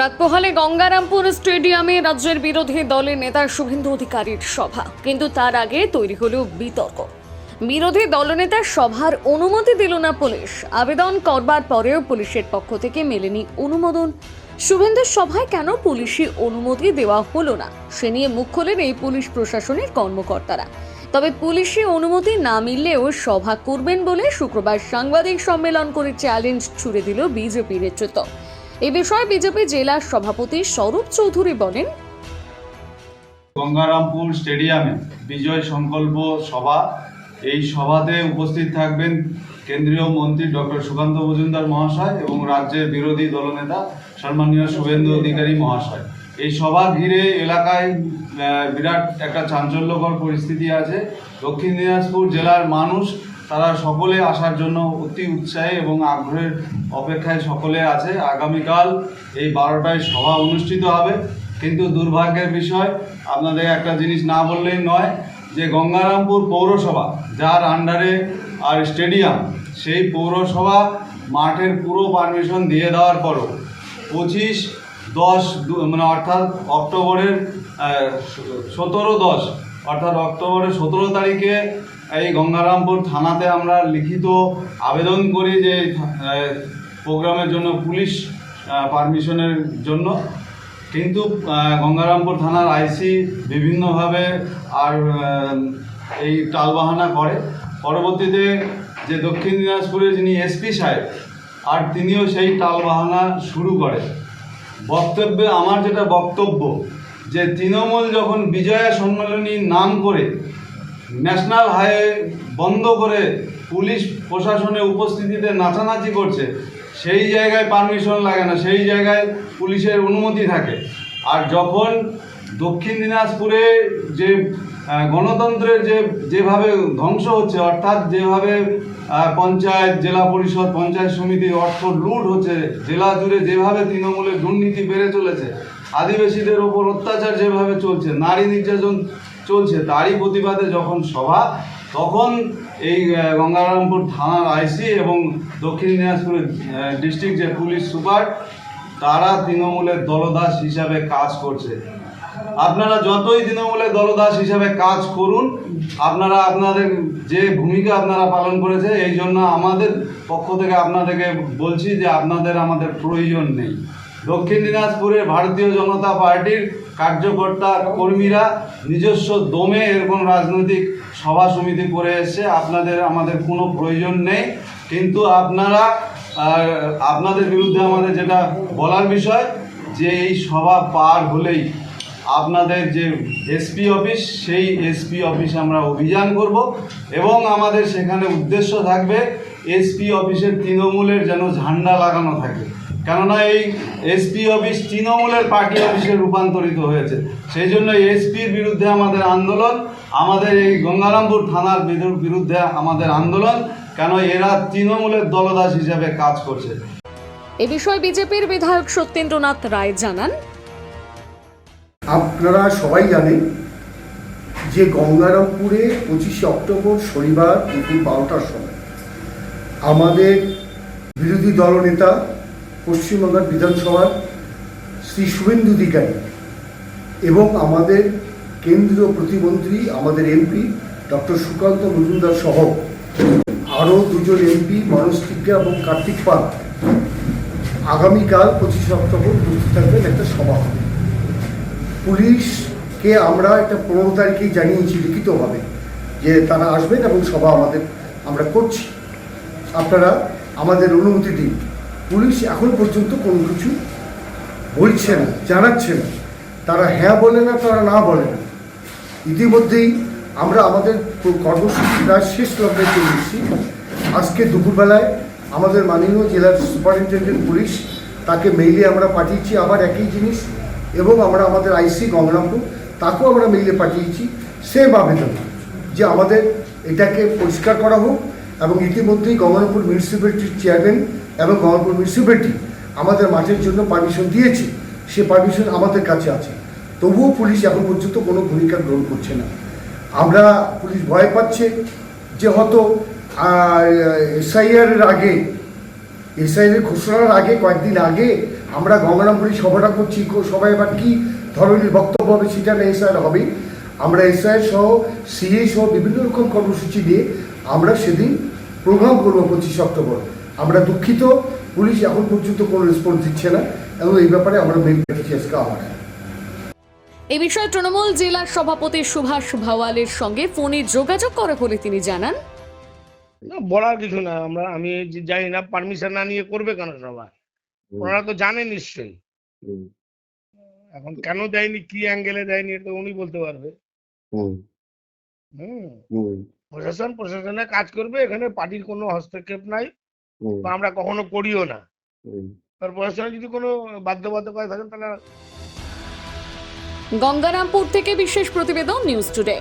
রাত পোহালে গঙ্গারামপুর স্টেডিয়ামে রাজ্যের বিরোধী দলের নেতা শুভেন্দু অধিকারীর সভা। কিন্তু তার আগে তৈরি হলো বিতর্ক। বিরোধী দলনেতার সভার অনুমতি দিল না পুলিশ। আবেদন করবার পরেও পুলিশের পক্ষ থেকে মেলেনি অনুমোদন। শুভেন্দুর সভায় কেন পুলিশি অনুমতি দেওয়া হলো না? সে নিয়ে মুখ খোলেন এই পুলিশ প্রশাসনের কর্মকর্তারা। তবে পুলিশি অনুমতি না মিললেও সভা করবেন বলে শুক্রবার সাংবাদিক সম্মেলন করে চ্যালেঞ্জ ছুড়ে দিল বিজেপি নেতৃত্ব। এ বিষয়ে বিজেপি জেলা সভাপতি স্বরূপ চৌধুরী বলেন, গঙ্গারামপুর স্টেডিয়ামে বিজয় সংকল্প সভা। এই সভাতে উপস্থিত থাকবেন কেন্দ্রীয় মন্ত্রী ডক্টর সুকান্ত মজুমদার মহাশয় এবং রাজ্যের বিরোধী দলনেতা সম্মানীয় শুভেন্দু অধিকারী মহাশয়। এই সভা ঘিরে এলাকায় বিরাট একটা চাঞ্চল্যকর পরিস্থিতি আছে। দক্ষিণ দিনাজপুর জেলার মানুষ তারা সকলে আসার জন্য অতি উৎসাহে এবং আগ্রহের অপেক্ষায় সকলে আছে। আগামীকাল এই বারোটায় সভা অনুষ্ঠিত হবে। কিন্তু দুর্ভাগ্যের বিষয়, আপনাদের একটা জিনিস না বললেই নয় যে গঙ্গারামপুর পৌরসভা, যার আন্ডারে আর স্টেডিয়াম সেই পৌরসভা মাঠের পুরো পারমিশন দিয়ে দেওয়ার পরও পঁচিশ, দশ মানে অর্থাৎ অক্টোবরের সতেরো দশ, অর্থাৎ অক্টোবরের সতেরো তারিখে এই গঙ্গারামপুর থানাতে আমরা লিখিত আবেদন করি যে প্রোগ্রামের জন্য পুলিশ পারমিশনের জন্য। কিন্তু গঙ্গারামপুর থানার আইসি বিভিন্নভাবে আর এই টালবাহানা করে। পরবর্তীতে যে দক্ষিণ দিনাজপুরে যিনি এসপি সাহেব, আর তিনিও সেই টালবাহানা শুরু করে। বক্তব্যে আমার যেটা বক্তব্য, যে তৃণমূল যখন বিজয়া সম্মেলনী নাম করে ন্যাশনাল হাইওয়ে বন্ধ করে পুলিশ প্রশাসনের উপস্থিতিতে নাচানাচি করছে, সেই জায়গায় পারমিশন লাগে না, সেই জায়গায় পুলিশের অনুমতি থাকে। আর যখন দক্ষিণ দিনাজপুরে যে গণতন্ত্রের যে, যেভাবে ধ্বংস হচ্ছে, অর্থাৎ যেভাবে পঞ্চায়েত, জেলা পরিষদ, পঞ্চায়েত সমিতির অর্থ লুট হচ্ছে, জেলা জুড়ে যেভাবে তৃণমূলের দুর্নীতি বেড়ে চলেছে, আদিবাসীদের ওপর অত্যাচার যেভাবে চলছে, নারী নির্যাতন চলছে। তারই প্রতিবাদে যখন সভা, তখন এই গঙ্গারামপুর থানার আইসি এবং দক্ষিণ দিনাজপুরের ডিস্ট্রিক্ট যে পুলিশ সুপার, তারা তৃণমূলের দলদাস হিসাবে কাজ করছে। আপনারা যতই তৃণমূলের দলদাস হিসাবে কাজ করুন, আপনারা আপনাদের যে ভূমিকা আপনারা পালন করেছে, এই জন্য আমাদের পক্ষ থেকে আপনাদেরকে বলছি যে আপনাদের আমাদের প্রয়োজন নেই। দক্ষিণ দিনাজপুরে ভারতীয় জনতা পার্টির কার্যকর্তা কর্মীরা নিজস্ব দমে এরকম রাজনৈতিক সভা সমিতি করে এসছে আপনাদের, আমাদের কোনো প্রয়োজন নেই। কিন্তু আপনারা আপনাদের বিরুদ্ধে আমাদের যেটা বলার বিষয়, যে এই সভা পার হলেই আপনাদের যে এসপি অফিস, সেই এসপি অফিসে আমরা অভিযান করব এবং আমাদের সেখানে উদ্দেশ্য থাকবে এসপি অফিসের তৃণমূলের যেন ঝান্ডা লাগানো থাকে। কেননা এই এসপি অফিস তৃণমূলের পার্টি অফিসে রূপান্তরিত হয়েছে। সেই জন্য এসপির বিরুদ্ধে আমাদের আন্দোলন আমাদের এই গঙ্গারামপুর থানার বিরু- বিরুদ্ধে আমাদের আন্দোলন কেন এরা তৃণমূলের দলদাস হিসাবে কাজ করছে। এ বিষয়ে বিজেপির বিধায়ক সত্যেন্দ্রনাথ রায় জানান। আপনারা সবাই জানেন যে গঙ্গারামপুরে পঁচিশে অক্টোবর শনিবার দুপুর বারোটার সময় আমাদের বিরোধী দলনেতা পশ্চিমবঙ্গের বিধানসভার শ্রী শুভেন্দু অধিকারী এবং আমাদের কেন্দ্রীয় প্রতিমন্ত্রী, আমাদের এমপি ডক্টর সুকান্ত মজুমদার সহ আরও দুজন এমপি, মানস টিকা এবং কার্তিক পাল, আগামীকাল পঁচিশে অক্টোবর উপস্থিত থাকবেন একটা সভা হবে। পুলিশকে আমরা একটা পনেরো তারিখেই জানিয়েছি লিখিতভাবে যে তারা আসবেন এবং সভা আমাদের, আমরা করছি। আপনারা আমাদের অনুমতি দিন। পুলিশ এখন পর্যন্ত কোনো কিছু বলছে না জানাচ্ছে না তারা হ্যাঁ বলে না, তারা না বলে না। ইতিমধ্যেই আমরা আমাদের কর্মসূচি প্রায় শেষ লগ্নে চলে এসেছি। আজকে দুপুরবেলায় আমাদের মাননীয় জেলার সুপারিনটেন্ডেন্ট পুলিশ তাকে মেইলে আমরা পাঠিয়েছি। আবার একই জিনিস, এবং আমরা আমাদের আইসি গঙ্গারামপুর, তাকেও আমরা মেইলে পাঠিয়েছি। সেম আবেদন, যে আমাদের এটাকে পরিষ্কার করা হোক, এবং ইতিমধ্যেই গঙ্গারামপুর মিউনিসিপ্যালিটির চেয়ারম্যান এবং গঙ্গারামপুর মিউনিসিপ্যালিটি আমাদের মাঠের জন্য পারমিশন দিয়েছে। সে পারমিশন আমাদের কাছে আছে। তবুও পুলিশ এখন পর্যন্ত কোনো ভূমিকা গ্রহণ করছে না। আমরা পুলিশ ভয় পাচ্ছে যে হয়তো এসআইআর এর আগে এসআইআর ঘোষণার আগে, কয়েকদিন আগে আমরা গঙ্গারামপুরি সভাটা করছি। সবাই এবার কি ধরনের বক্তব্য হবে সেটা না এসআইআর হবে। আমরা এসআইআর সহ সিএ সহ বিভিন্ন রকম কর্মসূচি দিয়ে আমরা সেদিন প্রোগ্রাম করব পঁচিশ অক্টোবর। আমরা দুঃখিত পুলিশ এখন পর্যন্ত কোনো রেসপন্স দিচ্ছে না এবং এই ব্যাপারে আমরা মেন আজকে আমার এ বিষয়ে তৃণমূল জেলার সভাপতি সুভাষ ভাওয়ালের সঙ্গে ফোনে যোগাযোগ করে বলে তিনি জানান। না বলার কিছু না আমরা আমি জানি না পারমিশন না নিয়ে করবে কেন সবাই? ওনারা তো জানেন নিশ্চয়ই। এখন কেন দেয়নি কি অ্যাঙ্গেলে দেয়নি এটা তো উনি বলতে পারবে। হুম। প্রশাসন প্রশাসনে কাজ করবে এখানে পার্টির কোনো হস্তক্ষেপ নাই। বা আমরা কখনো করিও না। তার প্রশাসনে যদি কোনো বাধ্যবাধকতা থাকেন তাহলে গঙ্গারামপুর থেকে বিশেষ প্রতিবেদন নিউজ টুডে।